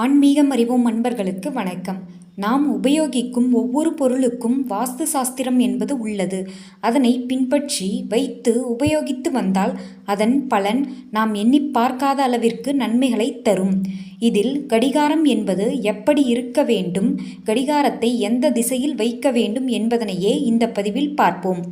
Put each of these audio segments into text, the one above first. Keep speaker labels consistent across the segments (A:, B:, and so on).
A: ஆன்மீகம் அறிவோம் அன்பர்களுக்கு வணக்கம். நாம் உபயோகிக்கும் ஒவ்வொரு பொருளுக்கும் வாஸ்து சாஸ்திரம் என்பது உள்ளது. அதனை பின்பற்றி வைத்து உபயோகித்து வந்தால் அதன் பலன் நாம் எண்ணி பார்க்காத அளவிற்கு நன்மைகளை தரும். இதில் கடிகாரம் என்பது எப்படி இருக்க வேண்டும் கடிகாரத்தை எந்த திசையில் வைக்க வேண்டும் என்பதனையே இந்த பதிவில் பார்ப்போம்.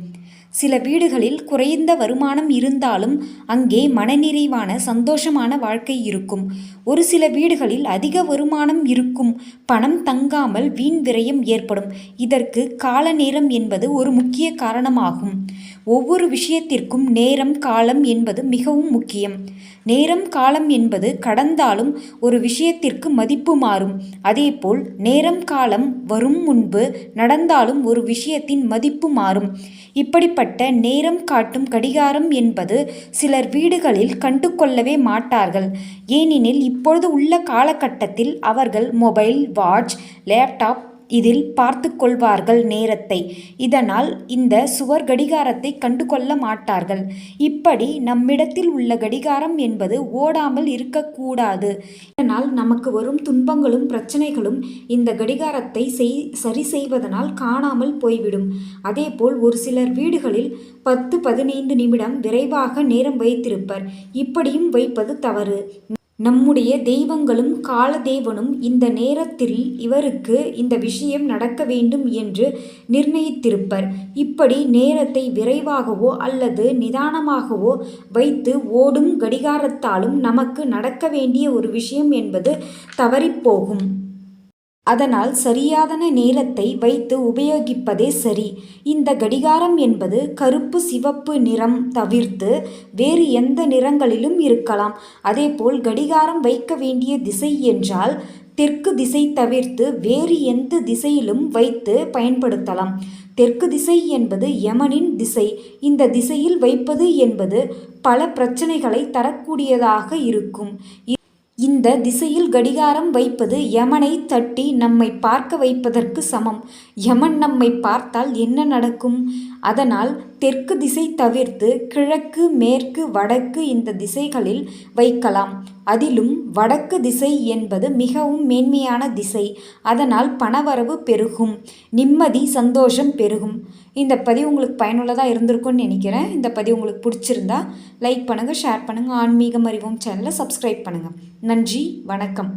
A: சில வீடுகளில் குறைந்த வருமானம் இருந்தாலும் அங்கே மனநிறைவான சந்தோஷமான வாழ்க்கை இருக்கும். ஒரு சில வீடுகளில் அதிக வருமானம் இருக்கும். பணம் தங்காமல் வீண் விரயம் ஏற்படும். இதற்கு கால நேரம் என்பது ஒரு முக்கிய காரணமாகும். ஒவ்வொரு விஷயத்திற்கும் நேரம் காலம் என்பது மிகவும் முக்கியம். நேரம் காலம் என்பது கடந்தாலும் ஒரு விஷயத்திற்கு மதிப்பு மாறும். அதேபோல் நேரம் காலம் வரும் முன்பு நடந்தாலும் ஒரு விஷயத்தின் மதிப்பு மாறும். இப்படிப்பட்ட நேரம் காட்டும் கடிகாரம் என்பது சிலர் வீடுகளில் கண்டு கொள்ளவே மாட்டார்கள். ஏனெனில் இப்பொழுது உள்ள காலகட்டத்தில் அவர்கள் மொபைல் வாட்ச் லேப்டாப் இதில் பார்த்து கொள்வார்கள் நேரத்தை. இதனால் இந்த சுவர் கடிகாரத்தை கண்டு கொள்ள மாட்டார்கள். இப்படி நம்மிடத்தில் உள்ள கடிகாரம் என்பது ஓடாமல் இருக்கக்கூடாது இதனால் நமக்கு வரும் துன்பங்களும் பிரச்சனைகளும் இந்த கடிகாரத்தை செய் சரி செய்வதனால் காணாமல் போய்விடும். அதேபோல் ஒரு சிலர் வீடுகளில் பத்து பதினைந்து நிமிடம் விரைவாக நேரம் வைத்திருப்பர். இப்படியும் வைப்பது தவறு. நம்முடைய தெய்வங்களும் காலதேவனும் இந்த நேரத்தில் இவருக்கு இந்த விஷயம் நடக்க வேண்டும் என்று நிர்ணயித்திருப்பர். இப்படி நேரத்தை விரைவாகவோ அல்லது நிதானமாகவோ வைத்து ஓடும் கடிகாரத்தாலும் நமக்கு நடக்க வேண்டிய ஒரு விஷயம் என்பது தவறிப்போகும். அதனால் சரியாதன நேரத்தை வைத்து உபயோகிப்பதே சரி. இந்த கடிகாரம் என்பது கருப்பு சிவப்பு நிறம் தவிர்த்து வேறு எந்த நிறங்களிலும் இருக்கலாம். அதேபோல் கடிகாரம் வைக்க வேண்டிய திசை என்றால் தெற்கு திசை தவிர்த்து வேறு எந்த திசையிலும் வைத்து பயன்படுத்தலாம். தெற்கு திசை என்பது யமனின் திசை. இந்த திசையில் வைப்பது என்பது பல பிரச்சனைகளை தரக்கூடியதாக இருக்கும். இந்த திசையில் கடிகாரம் வைப்பது யமனை தட்டி நம்மை பார்க்க வைப்பதற்கு சமம். யமன் நம்மை பார்த்தால் என்ன நடக்கும்? அதனால் தெற்கு திசை தவிர்த்து கிழக்கு மேற்கு வடக்கு இந்த திசைகளில் வைக்கலாம். அதிலும் வடக்கு திசை என்பது மிகவும் மேன்மையான திசை. அதனால் பணவரவு பெருகும். நிம்மதி சந்தோஷம் பெருகும். இந்த பதிவு உங்களுக்கு பயனுள்ளதாக இருந்திருக்கும்னு நினைக்கிறேன். இந்த பதிவு உங்களுக்கு பிடிச்சிருந்தா லைக் பண்ணுங்கள் ஷேர் பண்ணுங்கள் ஆன்மீகம் அறிவோம் சேனலை சப்ஸ்கிரைப் பண்ணுங்கள் நன்றி வணக்கம்.